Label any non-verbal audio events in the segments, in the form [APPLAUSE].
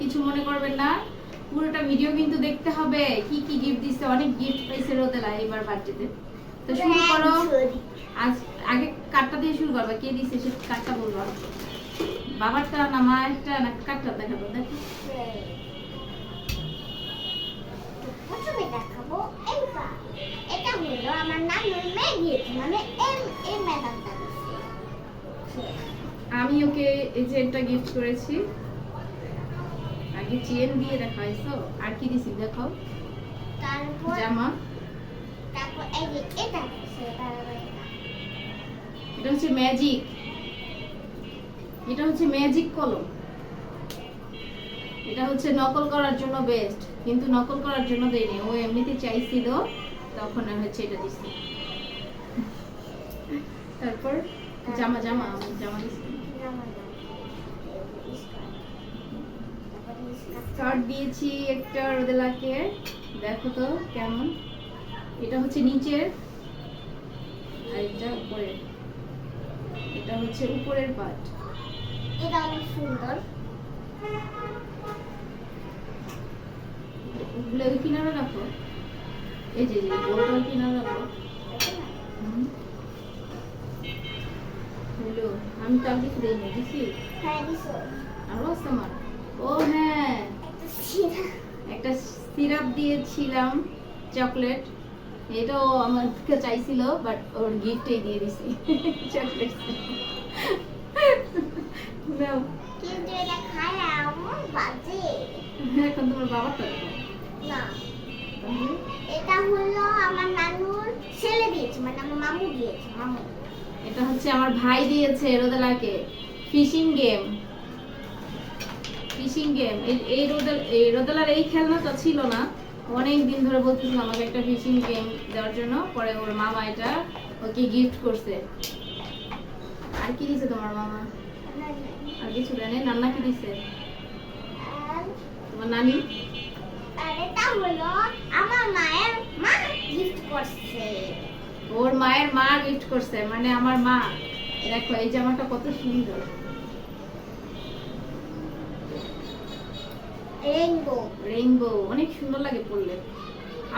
কিছু মনে করবেন না। পুরোটা ভিডিও কিন্তু দেখতে হবে, কি কি গিফট দিচ্ছে অনেক গিফট পাইছে রোদেলা এবার বার্থডেতে। তো শুরু করো। আজ আগে কার্ডটা দিয়ে শুরু করবা, কে দিছে সে কার্ডটা বলবা। বাবারটা না মায়েরটা না কার্ডটা দেখাবো দেখো। প্রথমে দেখাবো এইবার এটা হলো আমার নানুর মেয়ে গিয়েছে মানে এম এম ম্যাডামটা আমি ওকে এই যে একটা গিফট করেছি। আগে চেন দিয়ে দেখাইছো আর কি দিছি দেখো। তারপর জামা। তারপর এই যে এটা দিচ্ছে তারপর এটা। এটা হচ্ছে ম্যাজিক এটা হচ্ছে ম্যাজিক কলম। এটা হচ্ছে নকল করার জন্য বেস্ট কিন্তু নকল করার জন্য দেয়নি। ও এমনিতে চাইছিল, তখন হচ্ছে এটা দিছি। তারপর জামা জামা জামা দিছি। স্কার্ট দিয়েছি একটা রোদেলাকে। দেখো তো কেমন। এটা হচ্ছে নিচের, আর এটা উপরের এটা হচ্ছে উপরের পার্ট এটা অনেক সুন্দর। ওগুলো ওই কিনারে রাখো এই যে কিনারে রাখো হুম। হলো আমি তো আর কিছু দিইনি দিছি? হ্যাঁ দিছো। আরও আছে আমার। ও হ্যাঁ। একটা সিরাপ। দিয়েছিলাম চকলেট। এটাও আমার চাইছিল বাট ওর গিফটেই দিয়ে দিছি। [LAUGHS] চকলেট নাও কিন্তু এটা খায় এমন বাজে। এখন তোমার বাবারটা দেখো না। এটা হলো আমার নানুর ছেলে দিয়েছে মানে আমার মামু দিয়েছে মামু। এটা হচ্ছে আমার ভাই দিয়েছে রোদেলাকে। Fishing game. Fishing game. এই রোদেল এই রোদেলার এই খেলনাটা ছিল না। অনেক দিন ধরে বলতেছিল আমাকে একটা ফিশিং গেম দেওয়ার জন্য। পরে ওর মামা এটা ওকে গিফট করছে। আর কি দিছে তোমার মামা? আর কিছু দেয় নান্না কি দিছে। তোমার নানি? হলো আমার মায়ের মা গিফট করছে। ওর মায়ের মা গিফট করছে মানে আমার মা। দেখো এই জামাটা কত সুন্দর। রেইনবো রেইনবো অনেক সুন্দর লাগে পরলে।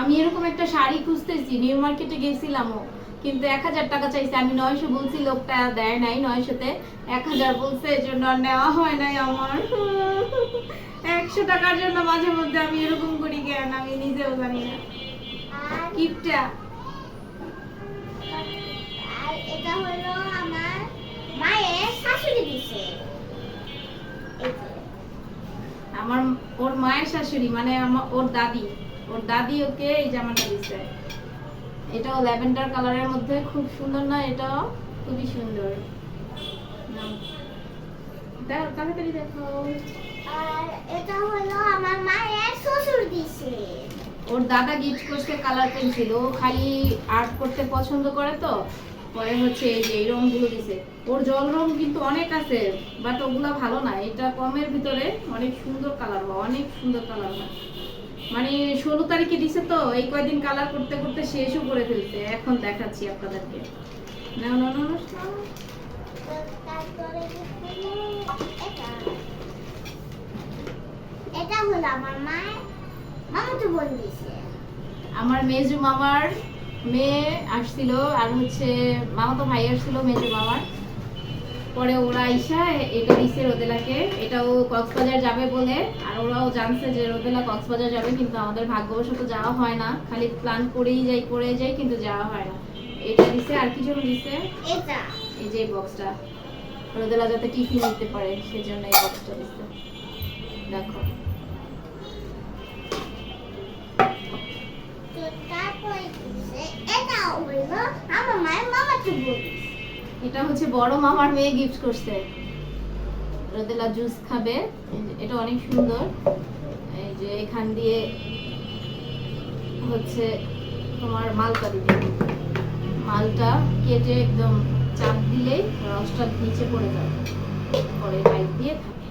আমি এরকম একটা শাড়ি খুঁজতেছি নিউ মার্কেটে গেছিলামও। কিন্তু এক হাজার টাকা চাইছে। আমি নয়শো বলছি লোকটা দেয় নাই নয়শোতে। এক হাজার বলছে এই জন্য নেওয়া হয় নাই আমার। একশো টাকার জন্য মাঝে মধ্যে আমি এরকম করি কেন? আমি নিজেও জানি না। কিপটা। এটা হলো আমার মায়ের শাশুড়ি দিছে। আমার ওর মায়ের শাশুড়ি মানে আমার ওর দাদি। ওর দাদি ওকে এই জামাটা দিছে। এটাও ল্যাভেন্ডার কালারের মধ্যে খুব সুন্দর না এটাও খুবই সুন্দর। তাড়াতাড়ি দেখো। আর এটা হলো আমার মায়ের শ্বশুর দিছে। ওর দাদা গিফট করছে কালার পেন্সিল ও খালি আর্ট করতে পছন্দ করে তো পরে হচ্ছে এই যে এই দিছে। ওর জল রং কিন্তু অনেক আছে বাট ওগুলা ভালো না এটা কমের ভিতরে অনেক সুন্দর কালার হয় অনেক সুন্দর কালার হয়। মানে ষোলো তারিখে দিছে তো এই কয়দিন কালার করতে করতে শেষও করে ফেলছে। এখন দেখাচ্ছি আপনাদেরকে। এটা হলো মামা তো বোন দিছে। আমার মেজু মামার মেয়ে আসছিল আর হচ্ছে মামা তো ভাই আসছিল মেজু মামার। পরে ওরা আইসা এটা দিছে রোদেলাকে। এটাও কক্সবাজার যাবে বলে। আর ওরাও জানছে যে রোদেলা কক্সবাজার যাবে কিন্তু আমাদের ভাগ্যবশত যাওয়া হয় না। খালি প্ল্যান করেই যাই করে যাই কিন্তু যাওয়া হয় না। এটা দিছে আর কি জন্য দিছে? এটা। এই যে বক্সটা রোদেলা যাতে টিফিন নিতে পারে সেজন্য এই বক্সটা দিছে। দেখো। তো তারপরে দিছে এটা হলো আমার মায়ের। এটা হচ্ছে বড় মামার মেয়ে গিফট করছে। রোদেলা জুস খাবে। এটা অনেক সুন্দর। এই যে এখান দিয়ে হচ্ছে তোমার মালটা দিবে মালটা কেটে একদম চাপ দিলেই রসটা নিচে পড়ে যাবে। পরে পাইপ দিয়ে থাকে।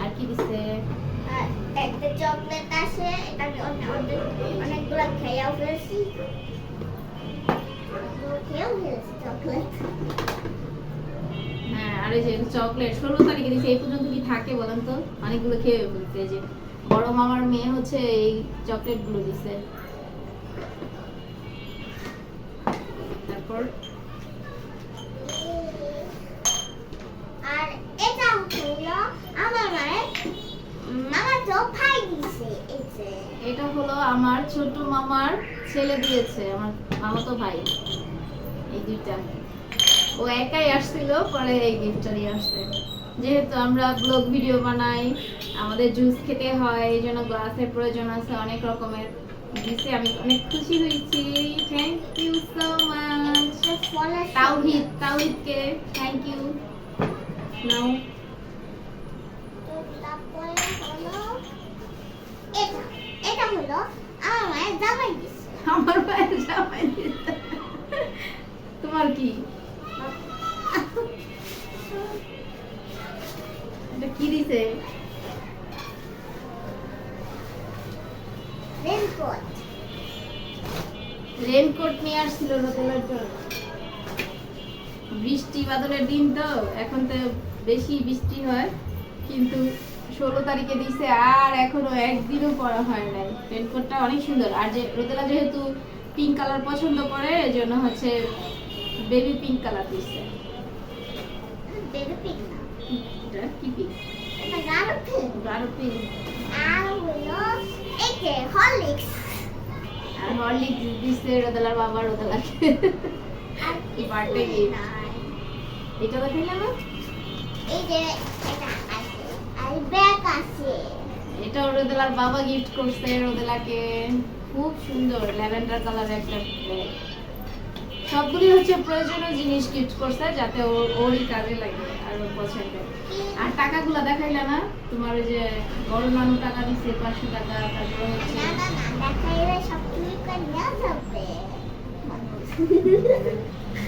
আর কি দিছে? একটা চকলেট আছে, এটা অনেকগুলো খেয়েও ফেলেছি। হ্যাঁ আর এই যে চকলেট ষোলো তারিখে দিয়েছে এই পর্যন্ত কি থাকে বলেন তো? অনেকগুলো খেয়ে ফেলতে যে বড় মামার মেয়ে হচ্ছে এই দিছে। তারপর? আর এটা হলো আমার মানে মামা তো ভাই দিছে এটা হলো আমার ছোট মামার ছেলে দিয়েছে আমার মামাতো ভাই। এই দুইটা। ও একাই আসছিল, পরে এই গিফটটা নিয়ে আসছে। যেহেতু আমরা ব্লগ ভিডিও বানাই, আমাদের জুস খেতে হয়, এই জন্য গ্লাসের প্রয়োজন আছে অনেক রকমের। দিছে, আমি অনেক খুশি হয়েছি। থ্যাংক ইউ সো মাচ তাওহিদ, তাওহিদকে থ্যাংক ইউ নাও। এটা হলো আমার জামাই রেনকোট নিয়ে আসছিল রোদেলার জন্য। বৃষ্টি বাদলের দিন তো এখন তো বেশি বৃষ্টি হয় কিন্তু ষোলো তারিখে দিছে আর এখনও একদিনও পরা হয় নাই। রেনকোটটা অনেক সুন্দর। আর যে রোদেলা যেহেতু পিঙ্ক কালার পছন্দ করে এই জন্য হচ্ছে বেবি পিঙ্ক কালার দিচ্ছে বেবি পিঙ্ক না? কি পিঙ্ক গাঢ় পিঙ্ক গাঢ় পিঙ্ক আর হলো এই যে হরলিক্স আর হরলিক্স দিচ্ছে রোদেলার বাবা রোদেলাকে। এটা দেখাইলে না এই যে এটা আছে। আর ব্যাগ আছে। এটা রোদেলার বাবা গিফট করছে রোদেলাকে খুব সুন্দর ল্যাভেন্ডার কালারের একটা ব্যাগ সবগুলি হচ্ছে প্রয়োজনীয় জিনিস গিফট করছে যাতে ওর ওরই কাজে লাগে আর ওর পছন্দের আর টাকাগুলো দেখাইলে না? তোমার ওই যে বড় নানু টাকা দিচ্ছে পাঁচশো টাকা তারপর হচ্ছে না না না দেখাইলে সব চুরি করে নেওয়া যাবে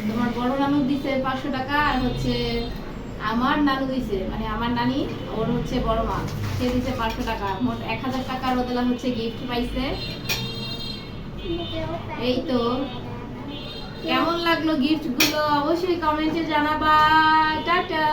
তোমার বড় নানু দিছে পাঁচশো টাকা আর হচ্ছে আমার নানু দিছে মানে আমার নানি, ওর হচ্ছে বড় মা। সে দিছে পাঁচশো টাকা, মোট এক হাজার টাকা রোদেলা হচ্ছে গিফট পাইছে। এই তো। কেমন লাগল গিফটগুলো? অবশ্যই কমেন্টে জানাবা। টাটা।